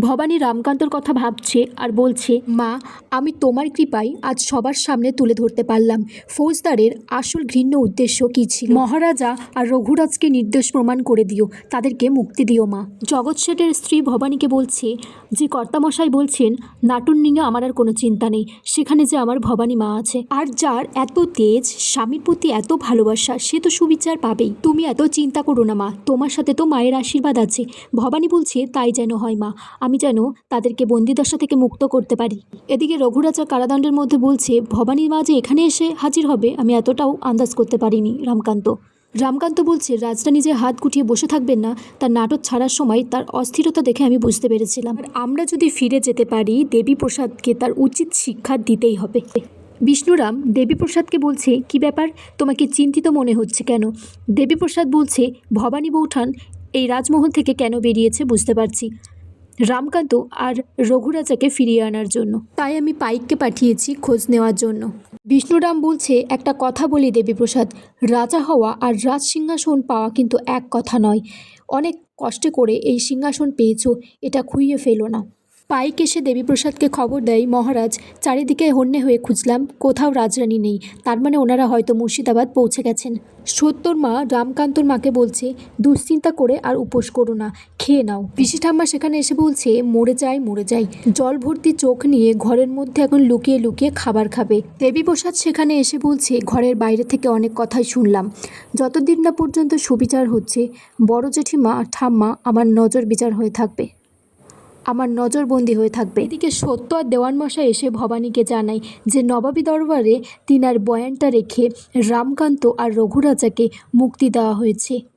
ভবানী রামকান্তর কথা ভাবছে আর বলছে, মা, আমি তোমার কৃপায় আজ সবার সামনে তুলে ধরতে পারলাম। ফৌজদারের আসল ঘৃণ্য উদ্দেশ্য কী ছিল? মহারাজা আর রঘুরাজকে নির্দোষ প্রমাণ করে দিও। তাদেরকে মুক্তি দিও, মা। জগৎ শেঠের স্ত্রী ভবানীকে বলছে, যে কর্তামশাই বলছেন নাটুন নিয়ে আমার আর কোনো চিন্তা নেই। সেখানে যে আমার ভবানী মা আছে। আর যার এত তেজ, স্বামীর প্রতি এত ভালোবাসা, সে তো সুবিচার পাবেই। তুমি এত চিন্তা করো না, মা। তোমার সাথে তো মায়ের আশীর্বাদ আছে। ভবানী বলছে, তাই যেন হয়, মা। আমি যেন তাদেরকে বন্দিদশা থেকে মুক্ত করতে পারি। এদিকে রঘুরাজা কারাদণ্ডের মধ্যে বলছে, ভবানীর মা যে এখানে এসে হাজির হবে, আমি এতটাও আন্দাজ করতে পারিনি। রামকান্ত। রামকান্ত বলছে রাজরা নিজে হাত গুটিয়ে বসে থাকবেন না, তার নাটক ছাড়ার সময় তার অস্থিরতা দেখে আমি বুঝতে পেরেছিলাম। আর আমরা যদি ফিরে যেতে পারি দেবী প্রসাদকে তার উচিত শিক্ষা দিতেই হবে। বিষ্ণুরাম দেবীপ্রসাদকে বলছে, কি ব্যাপার? তোমাকে চিন্তিত মনে হচ্ছে কেন? দেবীপ্রসাদ বলছে, ভবানী বৌঠান এই রাজমহল থেকে কেন বেরিয়েছে বুঝতে পারছি। রামকান্ত আর রঘুরাজাকে ফিরিয়ে আনার জন্য। তাই আমি পাইককে পাঠিয়েছি খোঁজ নেওয়ার জন্য। বিষ্ণুরাম বলছে, একটা কথা বলি দেবীপ্রসাদ, রাজা হওয়া আর রাজ সিংহাসন পাওয়া কিন্তু এক কথা নয়। অনেক কষ্টে করে এই সিংহাসন পেয়েছ, এটা খুইয়ে ফেলো না। পাইক এসে দেবীপ্রসাদকে খবর দেয়, মহারাজ, চারিদিকে হন্যে হয়ে খুঁজলাম, কোথাও রাজরানী নেই। তার মানে ওনারা হয়তো মুর্শিদাবাদ পৌঁছে গেছেন। সত্যর মা রামকান্তর মাকে বলছে, দুশ্চিন্তা করে আর উপোস করো না, খেয়ে নাও। পিসি ঠাম্মা সেখানে এসে বলছে, মরে যায় মরে যায় জল ভর্তি চোখ নিয়ে ঘরের মধ্যে এখন লুকিয়ে লুকিয়ে খাবার খাবে। দেবীপ্রসাদ সেখানে এসে বলছে, ঘরের বাইরে থেকে অনেক কথাই শুনলাম। যতদিন না পর্যন্ত সুবিচার হচ্ছে, বড় জেঠিমা ঠাম্মা আমার নজর বিচার হয়ে থাকবে। আমার নজরবন্দি হয়ে থাকবে। এদিকে সত্য আর দেওয়ান মশাই এসে ভবানীকে জানায় যে নবাবী দরবারে তিনার বয়ানটা রেখে রামকান্ত আর রঘুরাজাকে মুক্তি দেওয়া হয়েছে।